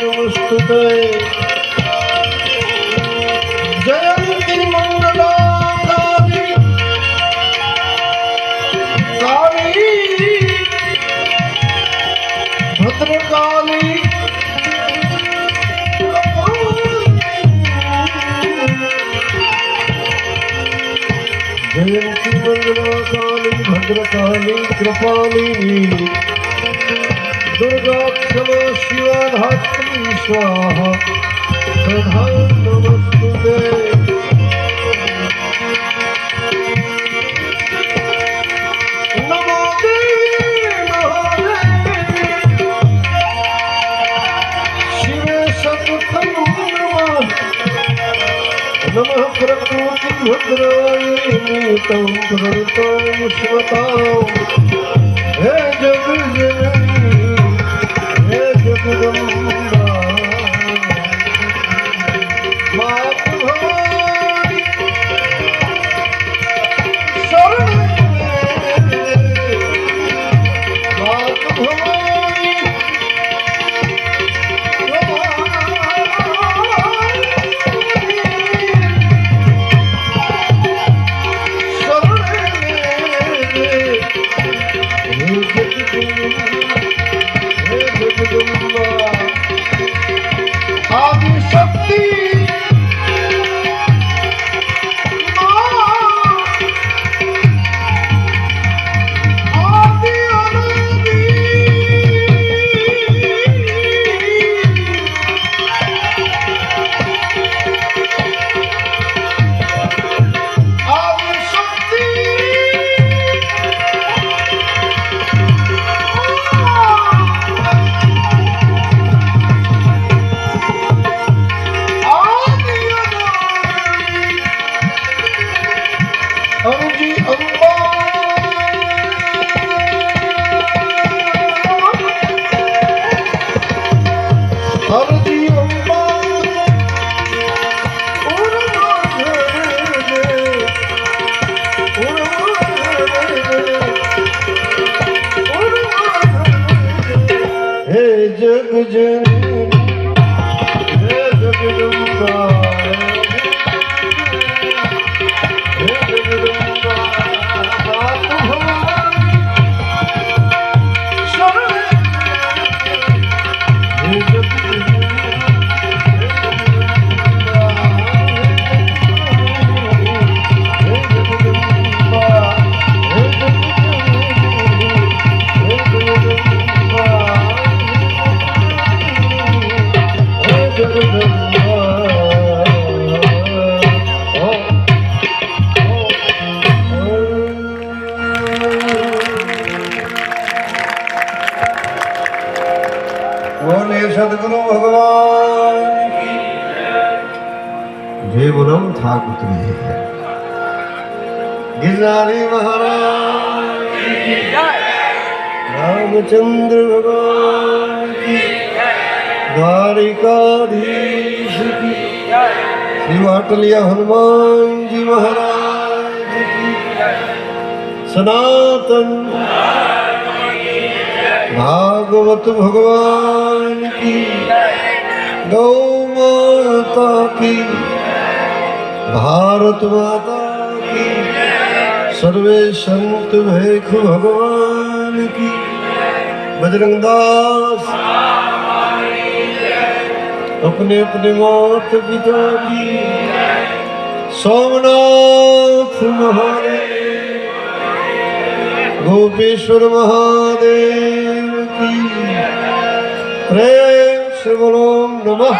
नमस्तुते जयन्ती मङ्गलाकाली काली भद्रकाली जयन्ती मङ्गलाकाली भद्रकाली कृपालिनी दुर्गा क्षमा शिवा धात्री स्वाहा सदा नमस्तुते नमो देवी महादेवी शिवे सततं नमः नमः प्रकृति भद्राय तं प्रणतं स्वतां हे जगज्जननी हे मेरे सदगुरु भगवान जय बोलम ठाकुर है। गिरनारी महाराज, रामचंद्र भगवान द्वारिकाधीश की। श्री वाटलिया हनुमान जी महाराज की। सनातन भागवत भगवान की गौ माता की भारत माता की सर्वे संत भैख भगवान की बजरंग दास अपने अपने मात पिता की सोमनाथ महादेव गोपेश्वर महादेव श्री शिवलोम नमः